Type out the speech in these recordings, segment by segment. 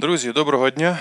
Друзі, доброго дня!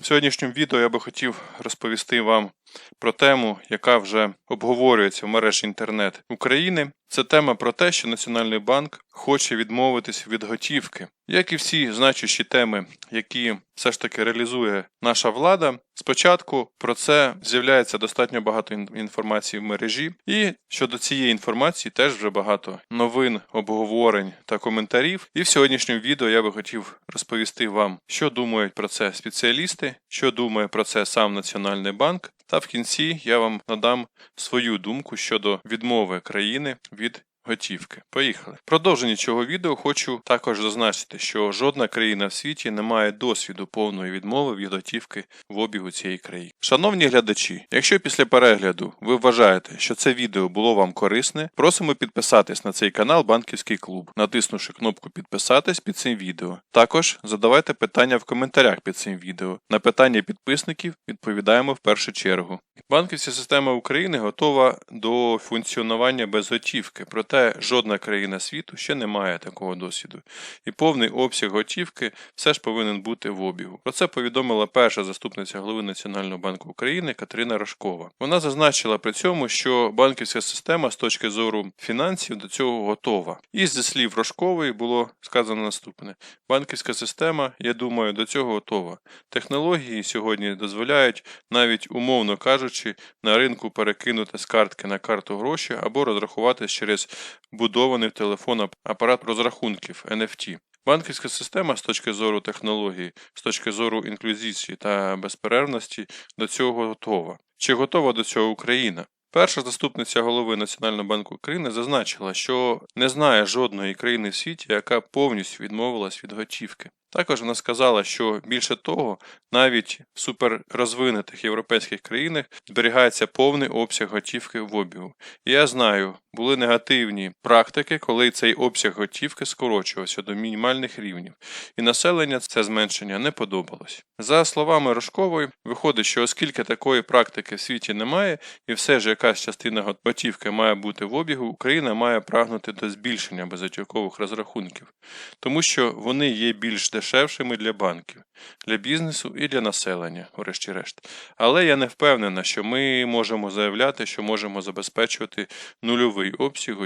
В сьогоднішньому відео я би хотів розповісти вам про тему, яка вже обговорюється в мережі інтернет України. Це тема про те, що Національний банк хоче відмовитись від готівки. Як і всі значущі теми, які все ж таки реалізує наша влада, спочатку про це з'являється достатньо багато інформації в мережі, і щодо цієї інформації теж вже багато новин, обговорень та коментарів. І в сьогоднішньому відео я би хотів розповісти вам, що думають про це спеціалісти, що думає про це сам Національний банк. Та в кінці я вам надам свою думку щодо відмови країни від готівки. Поїхали. В продовженні цього відео хочу також зазначити, що жодна країна в світі не має досвіду повної відмови від готівки в обігу цієї країни. Шановні глядачі, якщо після перегляду ви вважаєте, що це відео було вам корисне, просимо підписатись на цей канал Банківський клуб, натиснувши кнопку підписатись під цим відео. Також задавайте питання в коментарях під цим відео. На питання підписників відповідаємо в першу чергу. Банківська система України готова до функціонування без готівки, проте жодна країна світу ще не має такого досвіду. І повний обсяг готівки все ж повинен бути в обігу. Про це повідомила перша заступниця голови Національного банку України Катерина Рожкова. Вона зазначила при цьому, що банківська система з точки зору фінансів до цього готова. І зі слів Рожкової було сказано наступне: банківська система, я думаю, до цього готова. Технології сьогодні дозволяють навіть умовно кажучи, на ринку перекинути з картки на карту гроші або розрахуватись через будований в телефон апарат розрахунків NFT. Банківська система з точки зору технології, з точки зору інклюзиції та безперервності до цього готова. Чи готова до цього Україна? Перша заступниця голови Національного банку України зазначила, що не знає жодної країни в світі, яка повністю відмовилась від готівки. Також вона сказала, що більше того, навіть в суперрозвинутих європейських країнах зберігається повний обсяг готівки в обігу. І я знаю, були негативні практики, коли цей обсяг готівки скорочувався до мінімальних рівнів, і населення це зменшення не подобалось. За словами Рожкової, виходить, що оскільки такої практики в світі немає, і все ж якась частина готівки має бути в обігу, Україна має прагнути до збільшення безготівкових розрахунків, тому що вони є більш дешевшими для банків, для бізнесу і для населення, врешті-решт. Але я не впевнена, що ми можемо заявляти, що можемо забезпечувати нульовий обсяг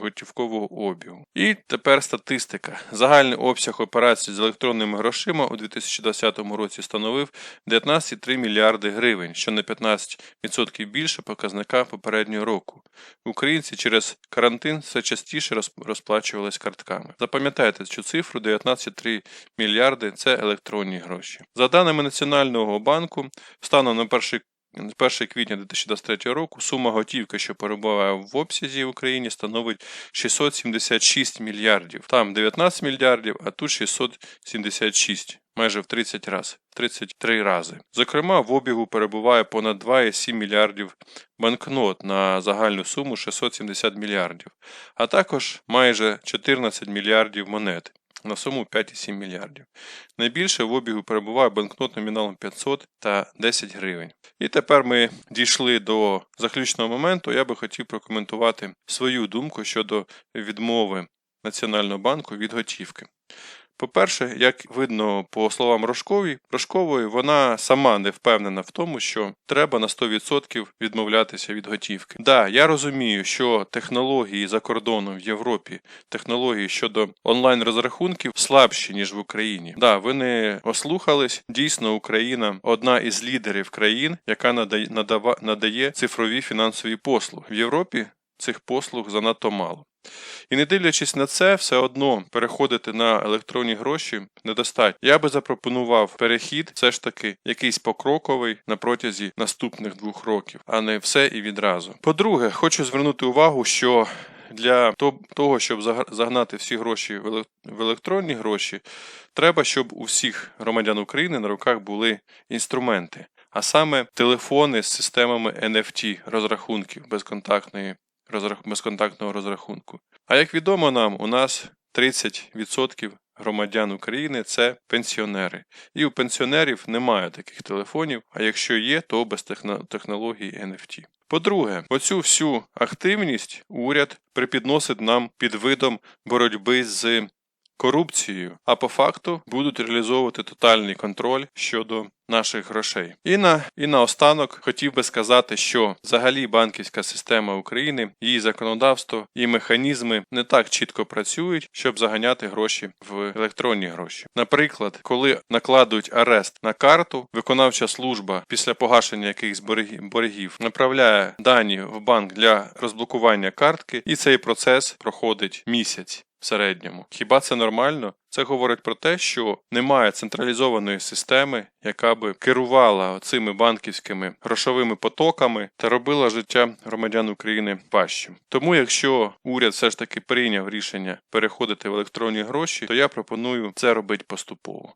готівкового обігу. І тепер статистика. Загальний обсяг операцій з електронними грошима у 2020 році становив 19,3 мільярди гривень, що на 15% більше показника попереднього року. Українці через карантин все частіше розп- розплачувались картками. Запам'ятайте цю цифру 19,3 мільярди це електронні гроші. За даними Національного банку, станом на перший 1 квітня 2023 року сума готівки, що перебуває в обсязі в Україні, становить 676 мільярдів. Там 19 мільярдів, а тут 676. Майже в 30 разів, 33 рази. Зокрема, в обігу перебуває понад 2,7 мільярдів банкнот на загальну суму 670 мільярдів, а також майже 14 мільярдів монет на суму 5,7 мільярдів. Найбільше в обігу перебуває банкнот номіналом 500 та 10 гривень. І тепер ми дійшли до заключного моменту. Я би хотів прокоментувати свою думку щодо відмови Національного банку від готівки. По-перше, як видно по словам Рожковій, Рожкової, вона сама не впевнена в тому, що треба на 100% відмовлятися від готівки. Да, я розумію, що технології за кордоном в Європі, технології щодо онлайн-розрахунків слабші, ніж в Україні. Да, ви не ослухались. Дійсно, Україна одна із лідерів країн, яка надає, надава, надає цифрові фінансові послуги. В Європі цих послуг занадто мало. І не дивлячись на це, все одно переходити на електронні гроші недостатньо. Я би запропонував перехід, все ж таки, якийсь покроковий на протязі наступних двох років, а не все і відразу. По-друге, хочу звернути увагу, що для того, щоб загнати всі гроші в електронні гроші, треба, щоб у всіх громадян України на руках були інструменти, а саме телефони з системами NFT розрахунків безконтактної. Безконтактного розрахунку. А як відомо нам, у нас 30% громадян України це пенсіонери. І у пенсіонерів немає таких телефонів, а якщо є, то без техно- технології NFT. По-друге, оцю всю активність уряд припідносить нам під видом боротьби з корупцією, а по факту будуть реалізовувати тотальний контроль щодо наших грошей. І на і наостанок хотів би сказати, що взагалі банківська система України, її законодавство і механізми не так чітко працюють, щоб заганяти гроші в електронні гроші. Наприклад, коли накладують арест на карту, виконавча служба після погашення якихось боргів направляє дані в банк для розблокування картки, і цей процес проходить місяць. Середньому хіба це нормально? Це говорить про те, що немає централізованої системи, яка би керувала цими банківськими грошовими потоками та робила життя громадян України важчим. Тому, якщо уряд все ж таки прийняв рішення переходити в електронні гроші, то я пропоную це робити поступово.